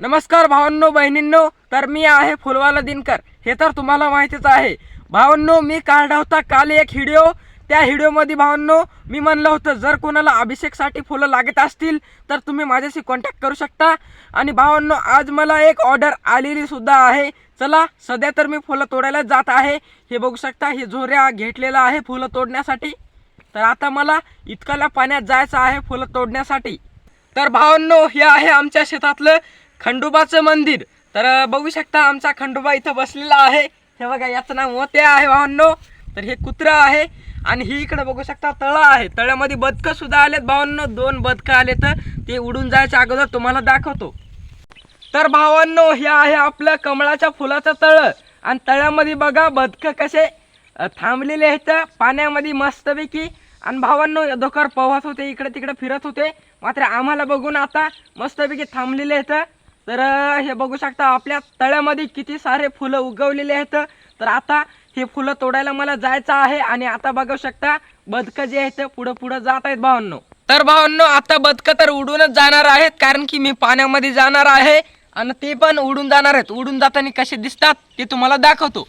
नमस्कार भावांनो बहिणींनो तर मी आहे फुलवाला दिनकर. हे तर तुम्हाला माहितीच आहे. भावांनो मी काढला होता काल एक व्हिडिओ. त्या व्हिडिओमध्ये भावांनो मी म्हणलं होतं जर कोणाला अभिषेकसाठी फुलं लागत असतील तर तुम्ही माझ्याशी कॉन्टॅक्ट करू शकता. आणि भावांनो आज मला एक ऑर्डर आलेली सुद्धा आहे. चला सध्या तर मी फुलं तोडायला जात आहे. हे बघू शकता हे झोऱ्या घेतलेला आहे फुलं तोडण्यासाठी. तर आता मला इतकाला पाण्यात जायचं आहे फुलं तोडण्यासाठी. तर भावांनो हे आहे आमच्या शेतातलं खंडोबाचं मंदिर. तर बघू शकता आमचा खंडोबा इथं बसलेला आहे. हे बघा याचं नाव मोत्या आहे भावांनो. तर हे कुत्रं आहे. आणि ही इकडे बघू शकता तळं आहे. तळ्यामध्ये बदकं सुद्धा आलेत भावांनो. दोन बदकं आले तर ते उडून जायच्या अगोदर तुम्हाला दाखवतो. तर भावांनो हे आहे आपलं कमळाच्या फुलाचं तळं. आणि तळ्यामध्ये बघा बदकं कसे थांबलेले आहेत. पाण्यामध्ये मस्तपैकी. आणि भावांनो धोकर पोहत होते. इकडे तिकडे फिरत होते. मात्र आम्हाला बघून आता मस्तपैकी थांबलेले आहेत. तर हे बघू शकता आपल्या तळ्यामध्ये किती सारे फुलं उगवलेले आहेत. तर आता हे फुलं तोडायला मला जायचं आहे आणि आता बघू शकता बदकं जे आहेत पुढं पुढं जात आहेत भावांनो. तर भावांनो आता बदकं तर उडूनच जाणार आहेत कारण की मी पाण्यामध्ये जाणार आहे आणि ते पण उडून जाणार आहेत. उडून जाताना कसे दिसतात ते तुम्हाला दाखवतो.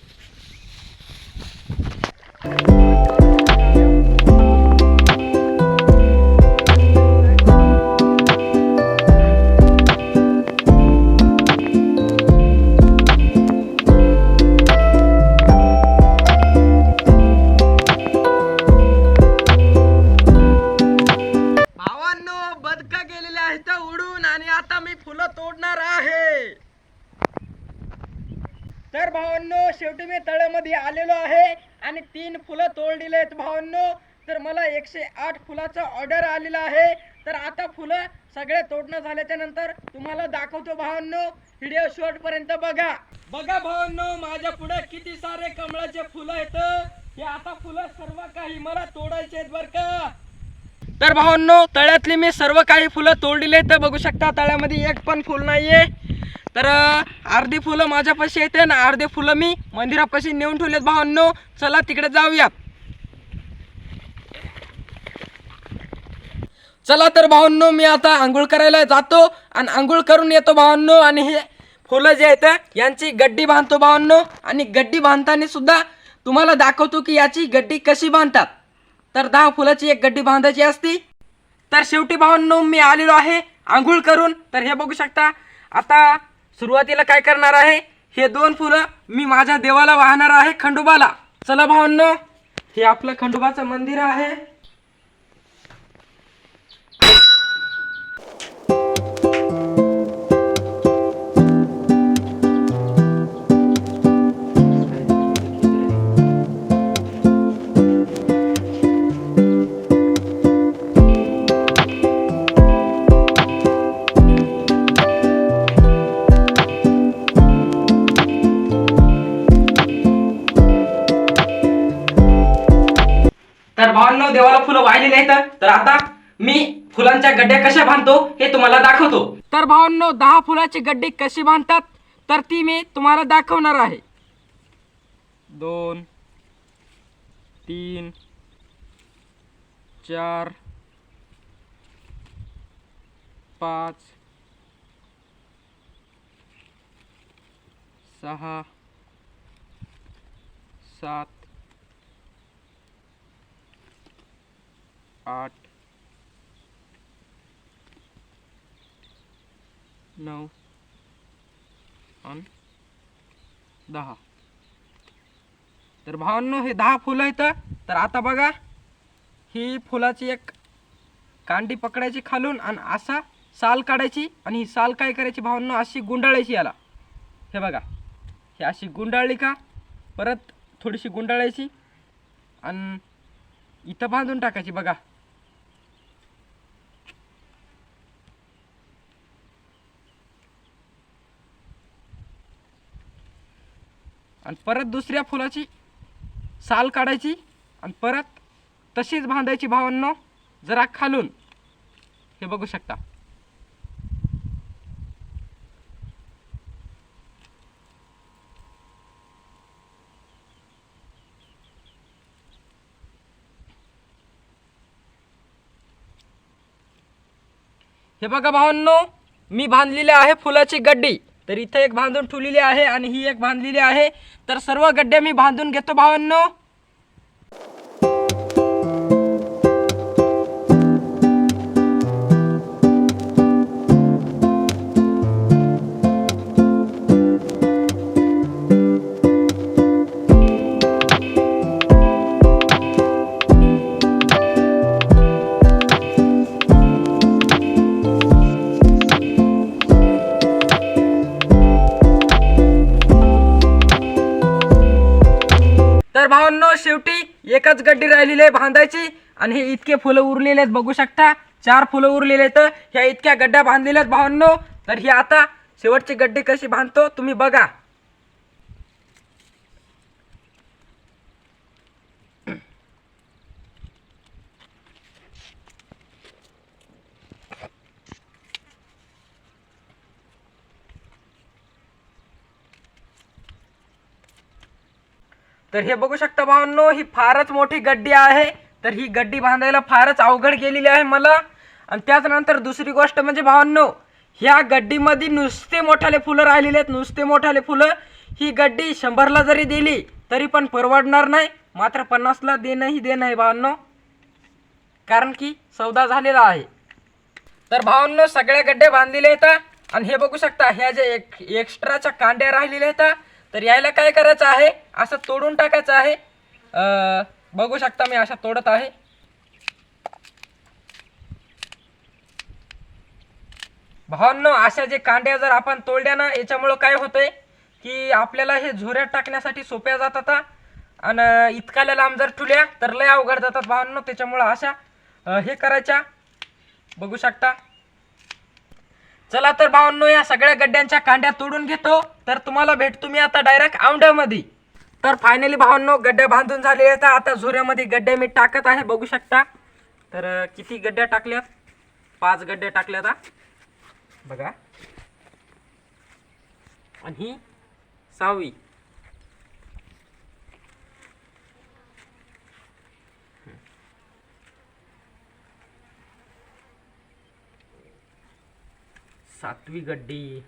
भावांनो शेवटी मी तळ्यामध्ये आलेलो आहे आणि तीन फुलं तोडलेली आहेत भावांनो. तर मला एकशे आठ फुलाचं ऑर्डर आलेलं आहे. तर आता फुलं सगळे तोडणं झाल्याच्यानंतर तुम्हाला दाखवतो भावांनो. व्हिडिओ शॉर्ट पर्यंत बघा. बघा भावांनो माझ्या पुढे किती सारे कमळाचे फुलं आहेत. हे आता फुलं सर्व काही मला तोडायचे आहेत बरं का? तर भावांनो तळ्यातली मी सर्व काही फुलं तोडलेली आहेत. बघू शकता तळ्यामध्ये एक पण फुल नाहीये. तर अर्धी फुलं माझ्यापाशी येते ना अर्धे फुलं मी मंदिरापाशी नेऊन ठेवलेत. भावांनो चला तिकडे जाऊया. चला तर भावांनो मी आता आंघोळ करायला जातो आणि आंघोळ करून येतो भावांनो. आणि हे फुलं जे आहेत यांची गड्डी बांधतो भावांनो. आणि गड्डी बांधताना सुद्धा तुम्हाला दाखवतो की याची गड्डी कशी बांधतात. तर दहा फुलाची एक गड्डी बांधायची असती. तर शेवटी भावांनो मी आलेलो आहे आंघोळ करून. तर हे बघू शकता. आता सुरुवातीला काय करणार आहे? हे दोन फुलं मी माझ्या देवाला वाहणार आहे खंडोबाला. चला भावांनो हे आपलं खंडोबाचं मंदिर आहे. तर भावांनो देवाला फुलं वाहिलेली आहेत तर आता मी फुलांच्या गड्ड्या कशा बांधतो हे तुम्हाला दाखवतो. तर भावांनो दहा फुलाचे गड्डी कशी बांधतात तर ती मी तुम्हाला दाखवणार आहे. दोन तीन चार पाच सहा सात आठ नऊ आणि दहा. तर भावांनो हे दहा फुलं आहेत तर आता बघा ही फुलाची एक कांडी पकडायची खालून आणि असा साल काढायची आणि ही साल काय करायची भावांनो अशी गुंडाळायची याला. हे बघा हे अशी गुंडाळली का? परत थोडीशी गुंडाळायची आणि इथं बांधून टाकायची बघा. आणि परत दुसऱ्या फुलाची साल काढायची आणि परत तशीच बांधायची भावांनो जरा खालून. हे बघू शकता. हे बघा भावांनो मी बांधलेली आहे फुलाची गड्डी. तर इथं एक बांधून ठेवलेली आहे आणि ही एक बांधलेली आहे. तर सर्व गड्डे मी बांधून घेतो भावांनो. भावांनो शेवटी एकच गड्डी राहिलेली आहे बांधायची आणि हे इतके फुलं उरलेले आहेत बघू शकता. चार फुलं उरलेले आहेत ह्या इतक्या गड्ड्या बांधलेल्या आहेत भावांनो. तर ही आता शेवटची गड्डी कशी बांधतो तुम्ही बघा. तर हे बघू शकता भावांनो ही फारच मोठी गड्डी आहे. तर ही गड्डी बांधायला फारच अवघड गेलेली आहे मला. आणि त्याचनंतर दुसरी गोष्ट म्हणजे भावांनो ह्या गड्डीमध्ये नुसते मोठाले फुलं राहिलेले आहेत नुसते मोठाले फुलं. ही गड्डी शंभरला जरी दिली तरी पण परवडणार नाही. मात्र पन्नासला देणंही देणं आहे भावांनो. कारण की सौदा झालेला आहे. तर भावांनो सगळ्या गड्डे बांधलेले आहेत. आणि हे बघू शकता ह्या जे एक एक्स्ट्राच्या कांड्या राहिलेल्या आहेत. तर यायला काय करायचं आहे? असं तोडून टाकायचं आहे. बघू शकता मी अशा तोडत आहे. भावांनो अशा जे कांड्या जर आपण तोडल्या ना याच्यामुळं काय होतंय की आपल्याला हे झोऱ्यात टाकण्यासाठी सोप्या जातात आणि इतकाल्या लांब जर ठुल्या तर लय अवघड जातात भावांनो त्याच्यामुळं अशा हे करायच्या. बघू शकता. चला तर भावांनो या सगळ्या गड्ड्यांच्या कांड्या तोडून घेतो. तर तुम्हाला भेटतो मी आता डायरेक्ट औंढ्यामध्ये. तर फायनली भावांनो गड्डे बांधून झालेले आहेत. आता झुऱ्यामध्ये गड्डे मी टाकत आहे बघू शकता. तर किती गड्ड्या टाकल्यात? पाच गड्ड्या टाकल्यात बघा. आणि ही सहावी. सातवी गड्डी.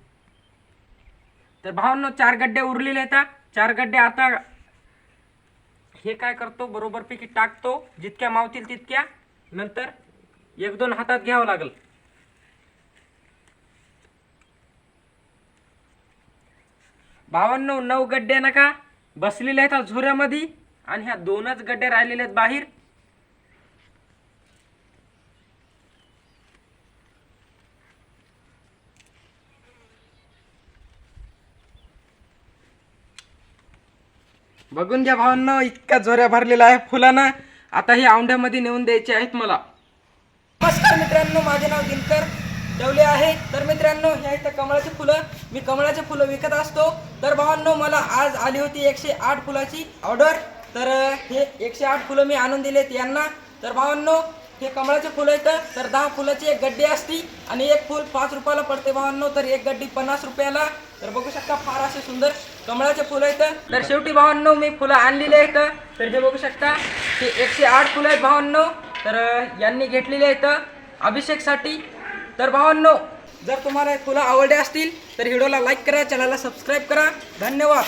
तर भावांनो चार गड्डे उरलेले आहेत चार गड्डे आता हे काय करतो बरोबरपैकी टाकतो. जितक्या मावतील तितक्या. नंतर एक दोन हातात घ्यावं लागेल. भावांनो नऊ गड्डे नका. बसलेले आहेत झुऱ्यामध्ये आणि ह्या दोनच गड्डे राहिलेले आहेत बाहेर. बघून घ्या भावांनो इतका जोऱ्या भरलेला आहे फुलांना. आता हे औंढ्यामध्ये नेऊन द्यायचे आहेत मला. नमस्कार मित्रांनो माझे नाव दिनकर ठेवले आहे. तर मित्रांनो ह्या इथं कमळाची फुलं. मी कमळाचे फुलं विकत असतो. तर भावांनो मला आज आली होती एकशे आठ फुलाची ऑर्डर. तर हे एकशे आठ फुलं मी आणून दिलेत यांना. तर भावांनो हे कमळाचे फुलं येतं तर दहा फुलाची एक गड्डी असती आणि एक फुल पाच रुपयाला पडते भावांनो. तर एक गड्डी पन्नास रुपयाला. तर बघू शकता फार असे सुंदर कमळाचे फुलं आहेत तर शेवटी भावांनो मी फुलं आणलेली आहेत. तर हे बघू शकता हे एकशे आठ फुलं आहेत भावांनो. तर यांनी घेतलेले आहेत अभिषेकसाठी. तर भावांनो जर तुम्हाला हे फुलं आवडले असतील तर व्हिडिओला लाईक करा चॅनलला सबस्क्राईब करा. धन्यवाद.